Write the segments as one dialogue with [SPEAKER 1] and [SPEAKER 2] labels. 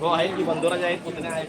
[SPEAKER 1] हो आहे की बंदोरा आहेत पुतणे आहे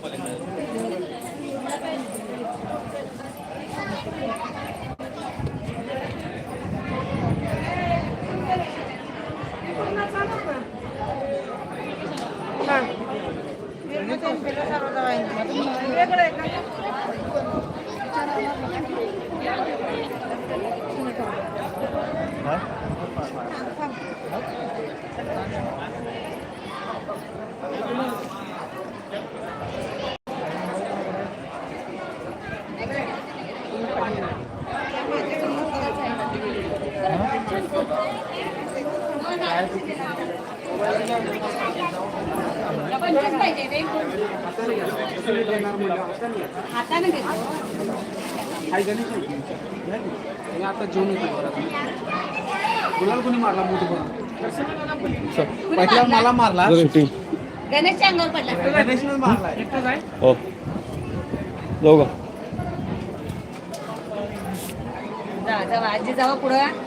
[SPEAKER 2] आता जेवण येतो गुलाल कोणी मारला मोठी पहिला मला मारला
[SPEAKER 3] गणेशच्या अंगावर पडला.
[SPEAKER 2] गणेशनं मारला एकटाच आहे
[SPEAKER 1] हो. जाऊ का?
[SPEAKER 3] जावा आजी जावा पुढं.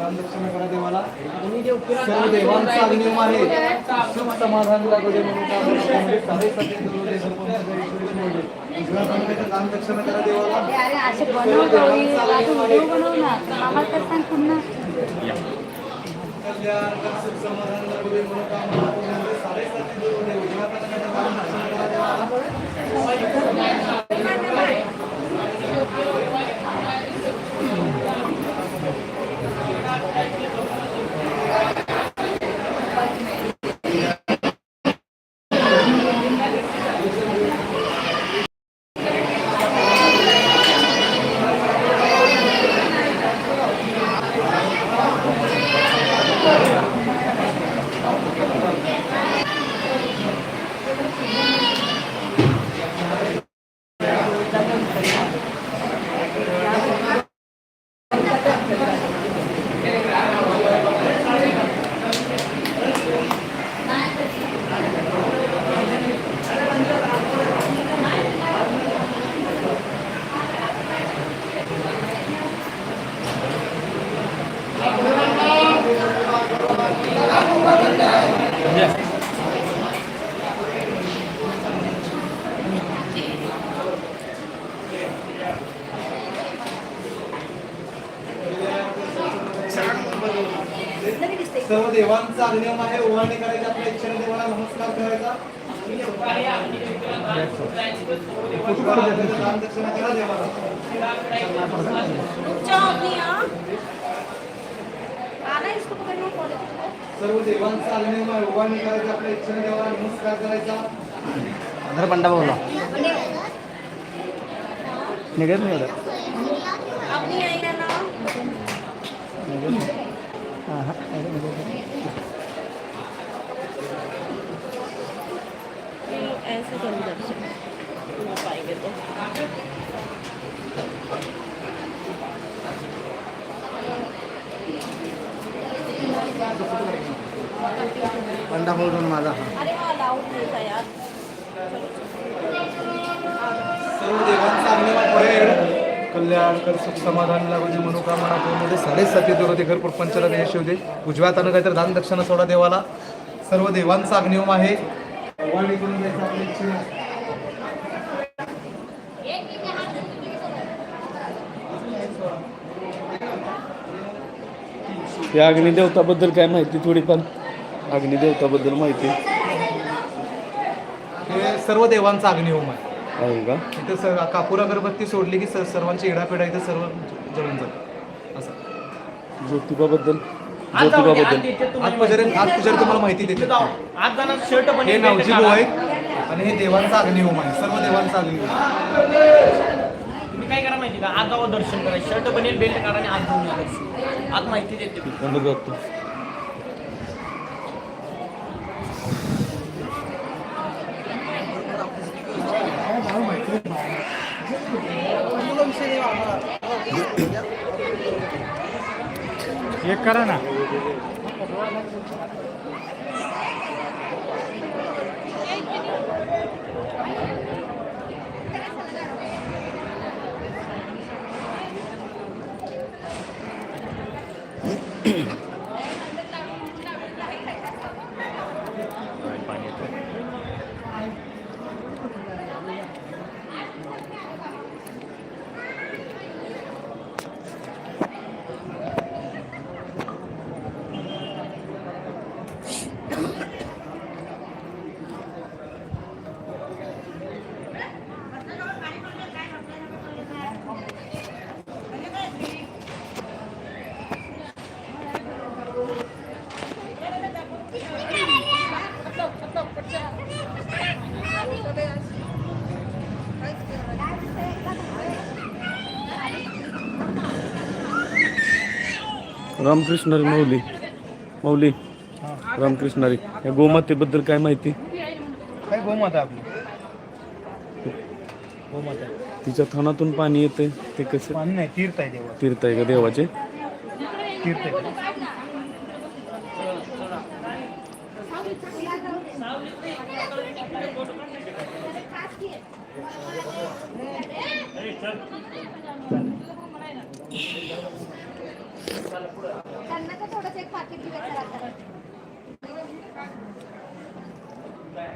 [SPEAKER 2] घ्या उपर सर्व देवांचा नियम आहे. सुख समाधान लागू दे म्हणून त्या वर्षामध्ये साडेसाती करू दे, सर्व उजव्या पाण्याचं दान दक्षिणा करा देवाला
[SPEAKER 3] अरे असे बनव गौरी राजू व्हिडिओ बनव ना. आम्हाला तर सांग पुन्हा
[SPEAKER 2] कल्याण कर, सुख समाधान लागू दे म्हणून त्या वर्षामध्ये साडेसाती करू Thank you. देवांचा नियम आहे ओवाळणी करायची आपल्या इच्छेने देवाला नमस्कार करायचा. सर्व देवांचा नियम आहे ओवाळणी करायची आपल्या इच्छेने देवाला नमस्कार करायचा.
[SPEAKER 1] आधार पंडा बोला. निघत नाही. एवढं
[SPEAKER 2] पंडा बोलून माझा
[SPEAKER 3] अरे हा लावून देता यार.
[SPEAKER 2] सर्व देवांचा नियम आहे कल्याण कर सुख समाधान लागू दे मनोकामना पूर्ण दे साडेसाती दूर दे घर प्रपंचाला दे शिव दे उजव्या हातानं काहीतरी दान दक्षिणा सोडा देवाला. सर्व देवांचा अग्नियम आहे.
[SPEAKER 1] या अग्निदेवताबद्दल काय माहिती थोडी पण? अग्निदेवताबद्दल माहिती.
[SPEAKER 2] हे सर्व देवांचा अग्निहोम आहे.
[SPEAKER 1] का?
[SPEAKER 2] इथं स कापूर अगरबत्ती सोडली की स- सर्वांची इडापिडा इथं सर्व जळून जात असं.
[SPEAKER 1] ज्योतिबाबद्दल? ज्योतिबाबद्दल?
[SPEAKER 2] आज पुजारी आज पुजारी तुम्हाला माहिती देते.
[SPEAKER 4] आज जाणार शर्ट पण
[SPEAKER 2] हे नावजी भाऊ आहेत. आणि हे देवांचा अग्निहोम आहे. सर्व देवांचा अग्निहोम
[SPEAKER 4] तुम्ही काय करा माहिती का? आज जावं दर्शन करा. शर्ट बनेल बेल्ट काढा आणि आज घेऊन या दर्शन आज माहिती देते. मी.
[SPEAKER 1] बंद करतो.
[SPEAKER 5] एक करा ना.
[SPEAKER 1] रामकृष्णारी माऊली माऊली रामकृष्णारी. या गोमातेबद्दल काय माहिती?
[SPEAKER 6] काय गोमाता आपली? गोमाता.
[SPEAKER 1] तिच्या थानातून पाणी येते ते कसं?
[SPEAKER 6] पाणी नाही तीर्थ आहे देवा
[SPEAKER 1] तीर्थ आहे का देवाचे?
[SPEAKER 6] तीर्थ आहे
[SPEAKER 3] त्यांना तर थोडंसं एक पाकिट दिलं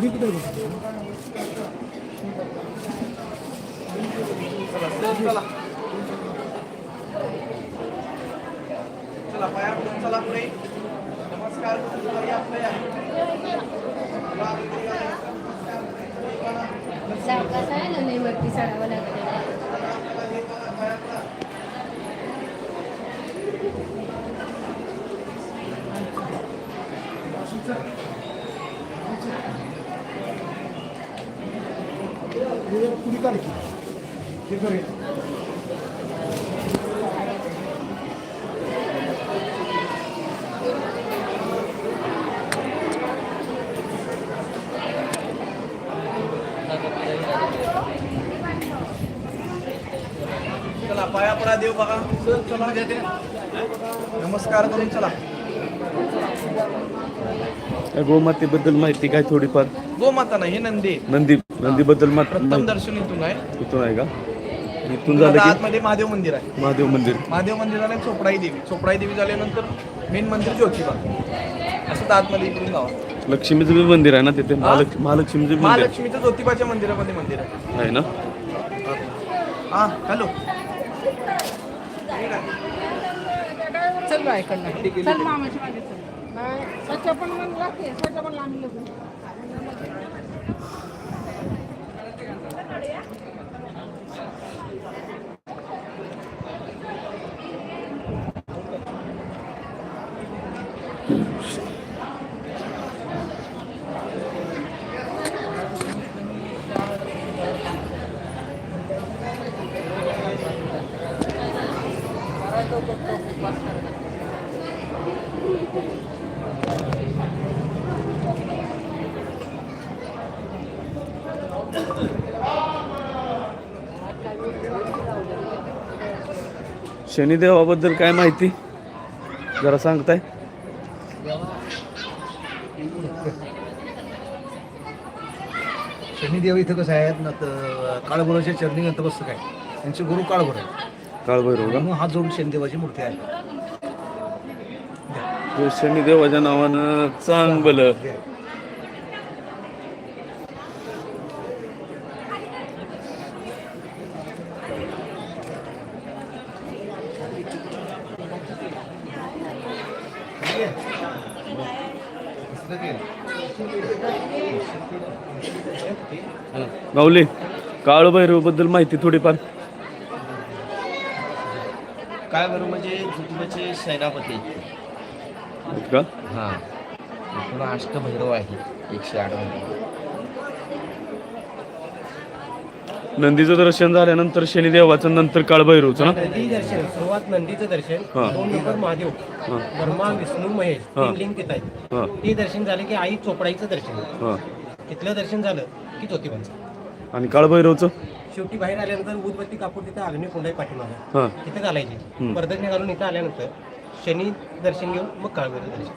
[SPEAKER 3] तर आता.
[SPEAKER 6] चला चला पाया पडा देव बघा चल, नमस्कार करून चला।
[SPEAKER 1] गोमातेबद्दल माहिती काय थोडीफार?
[SPEAKER 6] गोमाता नाही नंदी।
[SPEAKER 1] नंदी। नंदीबद्दल मात-
[SPEAKER 6] प्रथम
[SPEAKER 1] माहिती
[SPEAKER 6] दर्शन इथून आहे.
[SPEAKER 1] इथून आहे का? इथून झालं की
[SPEAKER 6] आतमध्ये महादेव मंदिर आहे.
[SPEAKER 1] महादेव मंदिर.
[SPEAKER 6] महादेव मंदिर झालं चोपडाई देवी. चोपडाई देवी झाल्यानंतर मेन मंदिर ज्योतिबा. असं आतमध्ये इकडून जावा
[SPEAKER 1] लक्ष्मीचं बी मंदिर आहे ना तिथे? महालक्ष्मी महालक्ष्मीचं बी मंदिर.
[SPEAKER 6] महालक्ष्मीचं ज्योतिबाच्या मंदिरामध्ये मंदिर आहे.
[SPEAKER 1] आहे ना?
[SPEAKER 6] हा हॅलो.
[SPEAKER 7] चल बायकडनं चल मामाची मागे चल. सच्चा पण लागते. Yeah.
[SPEAKER 1] शनिदेवाबद्दल काय माहिती? जरा सांगताय?
[SPEAKER 2] शनिदेव इथं कसं आहे ना तर काळभोराच्या चरणी बसतं काय? त्यांचे गुरु काळभोर आहे
[SPEAKER 1] काळभैरव का?
[SPEAKER 2] म्हणून हात जोडून शनिदेवाची मूर्ती आहे.
[SPEAKER 1] तो शनिदेवाच्या नावानं चांगलं. काळभैरवबद्दल माहिती थोडीफार.
[SPEAKER 5] काय बरं म्हणजे ज्योतिबाचे सेनापती.
[SPEAKER 1] का?
[SPEAKER 5] हां. अष्टभैरव आहे एकशे आठ
[SPEAKER 1] नंदीचं दर्शन झाल्यानंतर शनिदेवाचं नंतर काळभैरवचं ना?
[SPEAKER 8] नंदी दर्शन सुरुवात नंदीचं दर्शन
[SPEAKER 1] हा.
[SPEAKER 8] दोन नंबर महादेव
[SPEAKER 1] हां.
[SPEAKER 8] ब्रह्मा विष्णू महेश
[SPEAKER 1] हा.
[SPEAKER 8] तीन लिंग तिथं आहेत.
[SPEAKER 1] हां.
[SPEAKER 8] ते दर्शन झाले की आई चोपडाईचं दर्शन.
[SPEAKER 1] हां.
[SPEAKER 8] तिथलं दर्शन झालं की ज्योतिबाचं.
[SPEAKER 1] आणि काळभैरवचं?
[SPEAKER 8] शेवटी बाहेर आल्यानंतर उदबत्ती कापूर तिथं अग्निकुंड आहे पाठीमागं.
[SPEAKER 1] हां.
[SPEAKER 8] तिथे घालायची.
[SPEAKER 1] हम्म.
[SPEAKER 8] प्रदक्षिणा घालून इथं आल्यानंतर शनी दर्शन घेऊन मग काळभैरव दर्शन.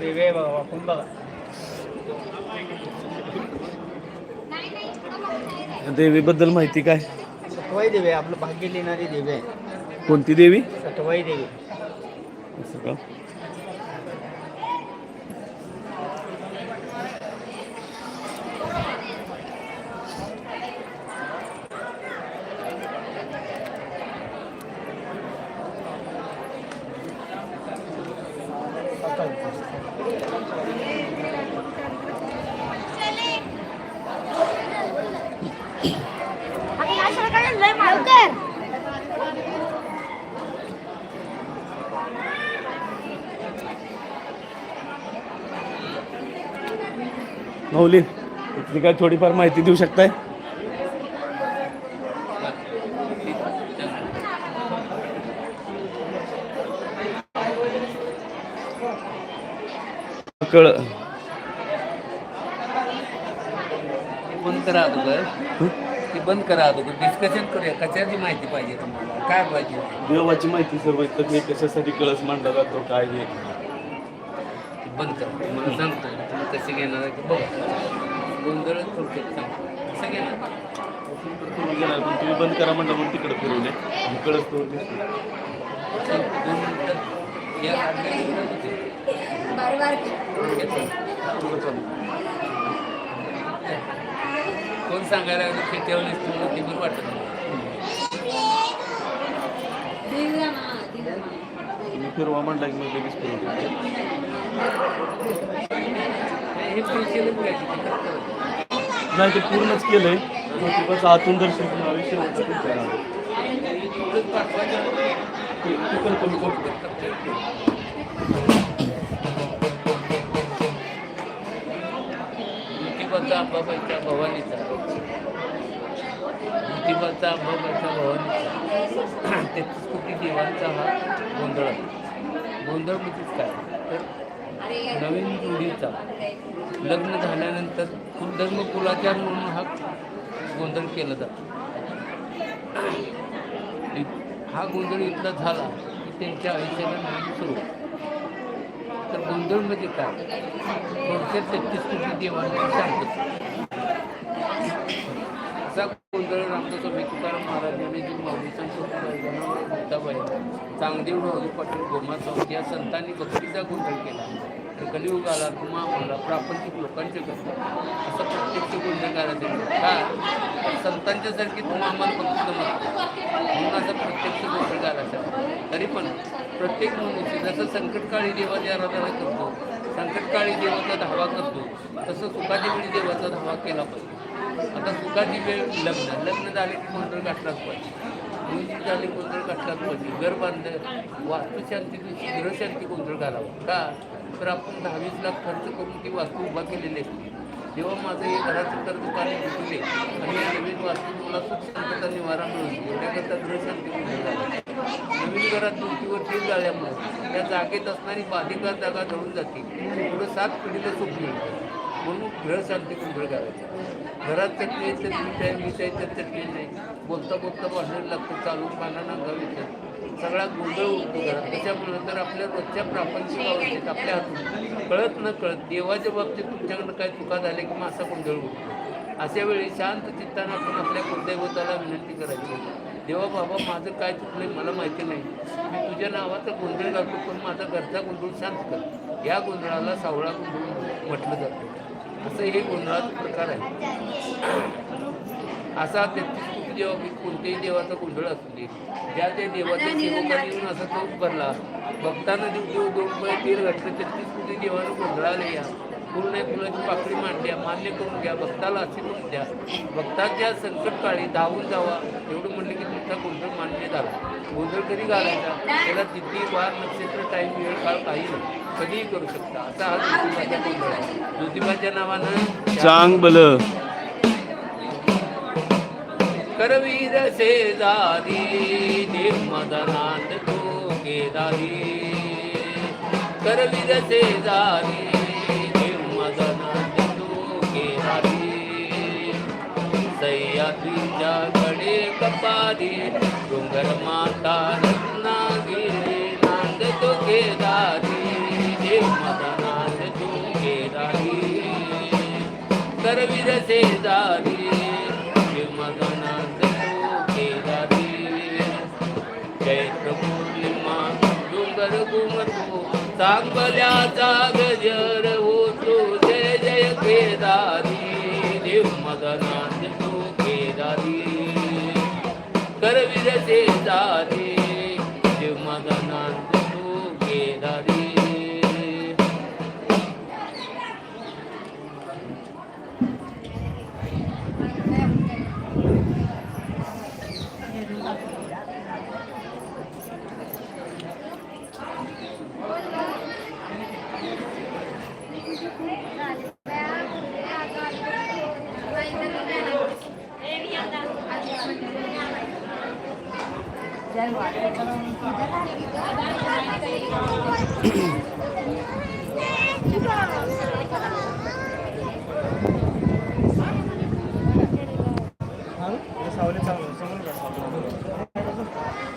[SPEAKER 4] वेगळे वापरून बघा.
[SPEAKER 1] देवीबद्दल माहिती काय?
[SPEAKER 4] सटवाई देवी आहे, आपलं भाग्य लिहिणारी देवी आहे.
[SPEAKER 1] कोणती देवी?
[SPEAKER 4] सटवाई देवी.
[SPEAKER 1] असं का माऊली इथली काय थोडीफार माहिती देऊ शकताय? कळ
[SPEAKER 9] बंद करा अगोदर. ती बंद करा अगोदर. डिस्कशन करूया. कशाची माहिती पाहिजे तुम्हाला? काय पाहिजे?
[SPEAKER 1] देवाची माहिती सर्व इथं हे कशासाठी कळस मांडला जातो काय हे?
[SPEAKER 9] ती बंद करा. तुम्हाला सांगतो तुम्ही कसे घेणार आहे ते बघा. गोंधळ थोडक्यात सांगतो घेणार
[SPEAKER 1] तुम्ही गेला? पण तुम्ही बंद करा म्हणलं म्हणून तिकडे फिरवले कळस तो.
[SPEAKER 9] दोन मिनिटं. या. कोण सांगायला लागलं की ठेवलीस तुम्हाला ती बरं वाटत नाही.
[SPEAKER 1] फिरवा म्हणला की मग लगेच फिरवले
[SPEAKER 9] हे.
[SPEAKER 1] नाही ते पूर्णच केलंय. ज्योतिबाचं आतून करतो.
[SPEAKER 9] ज्योतिबाचा अंबाबाईच्या भवानीचा. ज्योतिबाचा अंबाबाईच्या भवानीचा. तेहतीस कोटी देवांचा हा गोंधळ आहे. गोंधळ म्हणजेच काय? तर नवीन जोडीचा लग्न झाल्यानंतर कुलधर्म कुलाचार म्हणून हा गोंधळ केला जातो. हा गोंधळ इथला झाला की त्यांच्या आयुष्याला नवीन सुरू तर गोंधळ म्हणजे काय? थोडक्यात तेहतीस कोटी देवांची शांतता असा गोंधळ रामदास तुकाराम महाराजांनी जी माऊली संत मुक्ताबाई चांगदेव राहुल पाटील गोमा चौक या संतांनी भक्तीचा गोंधळ केला. तर कलियुग आला तुम्हा आम्हाला प्रापंचिक लोकांचे करतात. असं प्रत्यक्ष गोंधळ करायचं का संतांच्यासारखी तुम्हा आम्हाला फक्त जमत म्हणून असं प्रत्यक्ष गोंधळ करायचं तरी पण प्रत्येक मनुष्य जसं संकटकाळी देवाची आराधना करतो संकटकाळी देवाचा धावा करतो तसं सुखाच्या वेळी देवाचा धावा केला पाहिजे. आता सुखाची वेळ लग्न लग्न झाले की गोंधळ गाठलाच पाहिजे मुलगी झाली गोंधळ गाठलाच पाहिजे घर बांधलं वास्तुशांती दिवशी गृहशांती गोंधळ घालावा. का? तर आपण दहावीस लाख खर्च करून ती वास्तू उभा केलेली असते जेव्हा माझं हे घराचं कर्ज पाणी घेतले आणि या नवीन वास्तू मला सुख शांतता निवारा मिळून एवढ्याकरता गृहशांती गोंधळ झाला नवीन घरात भिंतीवर ठीक झाल्यामुळे त्या जागेत असणारी बाधिका जागा जळून जाते. पुढं सात पिढीला सुख मिळतं. म्हणून ग्रह शांती गोंधळ घालायचं घरात चटणी आहे तर मीठ आहे मीठ आहे तर चटणी नाही. बोलता बोलता भाषण लागतं चालून पानांना गाव येतं सगळा गोंधळ उडतो घरात. त्याच्यामुळं तर आपल्या रोजच्या प्रापंचिक अवस्थेत आपल्या हातून. कळत न कळत देवाच्या बाबतीत तुमच्याकडनं काय चुका झाल्या की मग असा गोंधळ उडतो. अशा वेळी शांत चित्तानं आपण आपल्या कुलदैवताला विनंती करायची. देवा बाबा माझं काय चुकलं मला माहिती नाही. मी तुझ्या नावाचा गोंधळ घालतो पण माझा घरचा गोंधळ शांत कर. या गोंधळाला सावळा गोंधळ म्हटलं जातं. असं हे गोंधळाचा प्रकार आहे. असा तेहतीस कोटी देवा कोणत्याही देवाचा गोंधळ असू दे ज्या त्या देवाच्या सेवकाने येऊन असा तो भरला भक्तांना देव देव दोन रुपये तीर घातलं तेहतीस कोटी देवानं गोंधळाला या. पूर्ण फुलाची पाकळी मांडल्या मान्य करून घ्या भक्ताला आशीर्वाद द्या. भक्ताच्या संकटकाळी धावून जावा एवढं म्हणलं की तुमचा गोंधळ मान्य झाला गोंधळ कधी घालायचा? त्याला तिथी वार नक्षत्र टाईम वेळ काळ काही नाही. कधीही करू शकता. असा हा ज्योतिबाचा गोंधळ आहे. ज्योतिबाच्या नावानं
[SPEAKER 1] चांग बल.
[SPEAKER 9] करवीर शेजारी देव मदनात तो केदारी. करवीर शेजारी सह्याद्रीच्या कडे कपारी डोंगर माता रत्नागिरी नांद तो दारी देव मदनाथ तो दारी करवीर शेजारी दारी जय प्रभू पौर्णिमा डोंगर घुमतो. चांगल्याचा गजर होतो. जय जय केदारी. करवीर शेजारी देव मदनात तो केदारी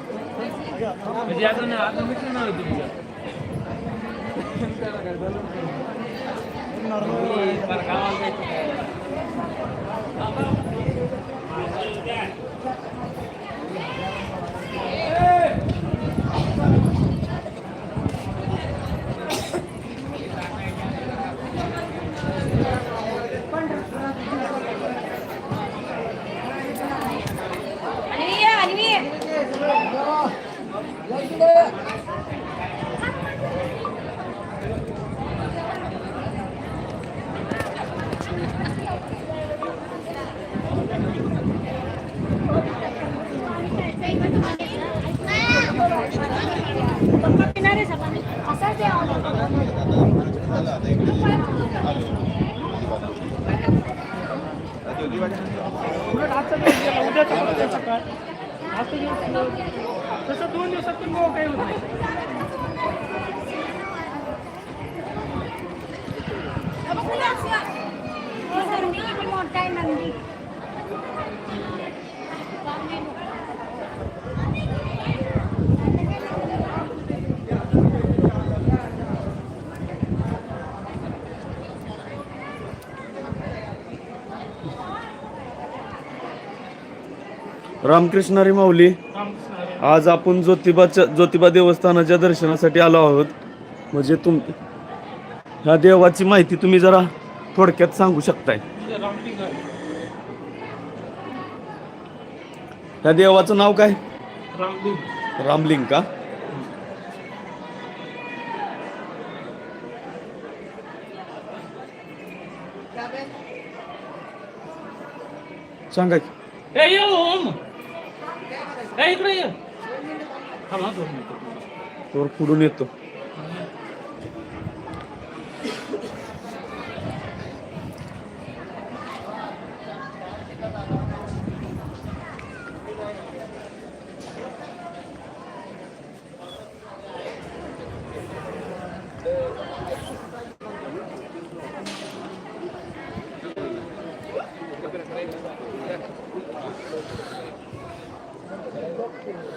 [SPEAKER 4] म्हणजे अजून अजून मिटलं नाही तुमचं बरं, गावाला जायचं काय?
[SPEAKER 7] उलट आजचा दिवस गेला उद्याचा परत सकाळ आजचा दिवस गेला. तसं दोन दिवसात पण
[SPEAKER 1] रामकृष्ण माऊली. आज आपण ज्योतिबाच्या ज्योतिबा देवस्थानाच्या दर्शनासाठी आलो आहोत. म्हणजे तुम ह्या देवाची माहिती तुम्ही जरा थोडक्यात सांगू शकताय.
[SPEAKER 7] आहे.
[SPEAKER 1] ह्या देवाचं नाव काय?
[SPEAKER 7] रामलिंग.
[SPEAKER 1] रामलिंग का? सांगा
[SPEAKER 4] Tamam doğru neto. Thank you.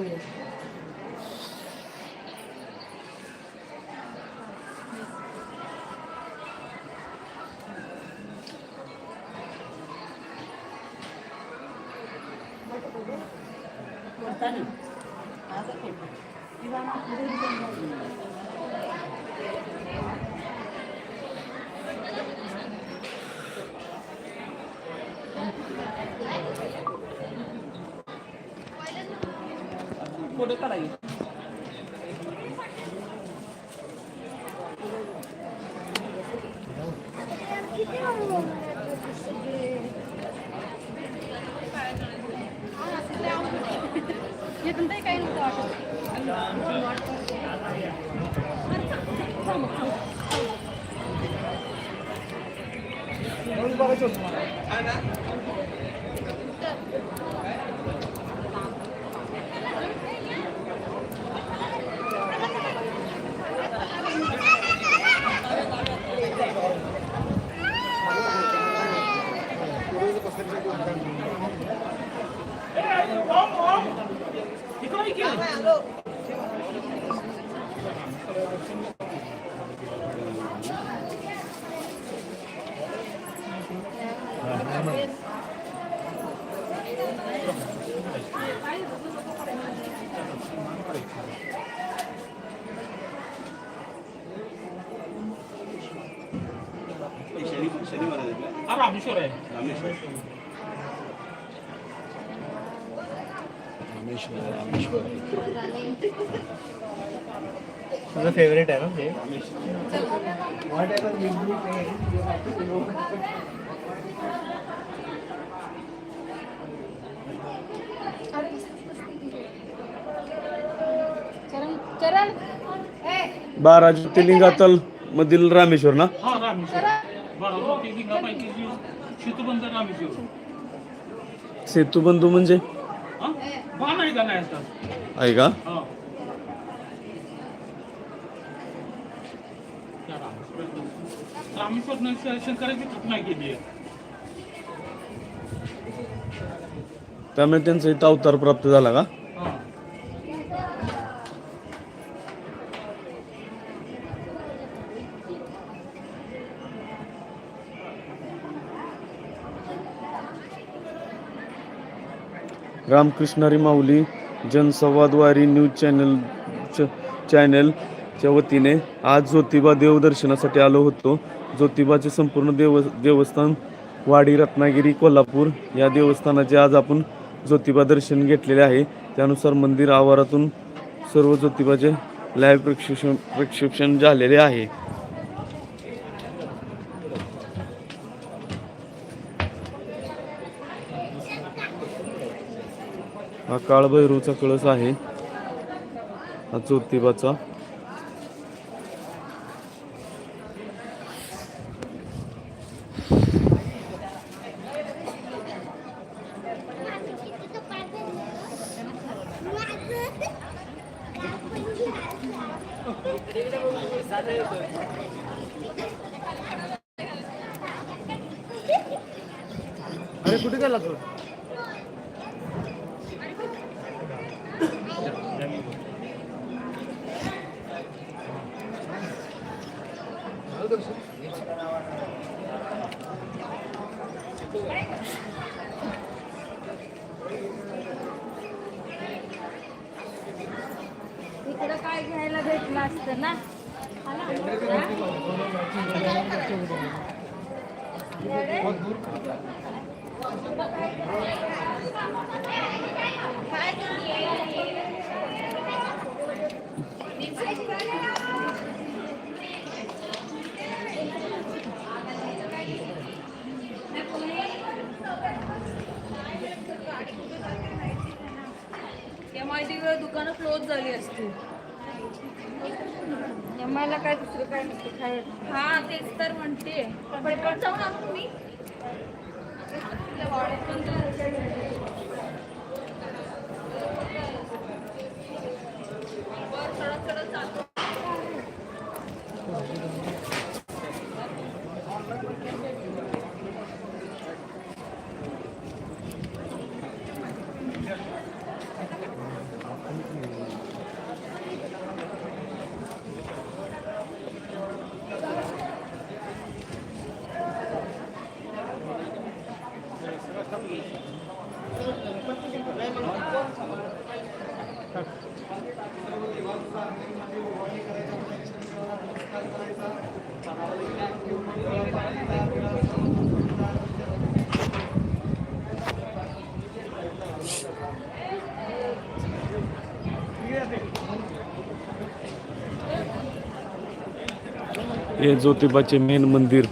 [SPEAKER 4] दोन मिनिटं. फोटो काढायचे
[SPEAKER 3] येतून काही काही
[SPEAKER 4] हा रामेश्वर आहे
[SPEAKER 8] तुझं फेवरेट आहे. ना ते
[SPEAKER 3] चरण चरण. ए
[SPEAKER 1] बारा ज्योतिर्लिंगातल मधील रामेश्वर ना?
[SPEAKER 4] हा रामेश्वर बरोबर ते लिंगापैकी जी रामेश्वर
[SPEAKER 1] सेतुबंधू म्हणजे?
[SPEAKER 4] हा? बा नाही का नाही असतात
[SPEAKER 1] आहे का?
[SPEAKER 4] हा. त्या रामेश्वर रामेश्वरनं श- शंकराची स्थापना केली आहे.
[SPEAKER 1] त्यामुळे त्यांचा इथं अवतार प्राप्त झाला का?
[SPEAKER 4] रामकृष्ण
[SPEAKER 1] रामकृष्णारी माऊली जनसंवादवारी न्यूज चॅनल च- चॅनलच्या वतीने आज ज्योतिबा देवदर्शनासाठी आलो होतो. ज्योतिबाचे संपूर्ण देव देवस्थान वाडी रत्नागिरी कोल्हापूर या देवस्थानाचे आज आपण ज्योतिबा दर्शन घेतलेले आहे. त्यानुसार मंदिर आवारातून सर्व ज्योतिबाचे लाईव्ह प्रक्षेपण प्रक्षेपण झालेले आहे. हा काळभैरवचा कळस आहे. हा ज्योतिबाचा
[SPEAKER 2] अरे कुठे गेला तू
[SPEAKER 3] इकडं काय घ्यायला भेटलं असतं ना बहुत दूर
[SPEAKER 7] एम आय टी दुकानं क्लोज झाली असतील. म्हणजे एम काय दुसरं काय नसतं काय हा तेच तर म्हणते पटकन जाऊन आणू मी
[SPEAKER 1] हे ज्योतिबाचे मेन मंदिर.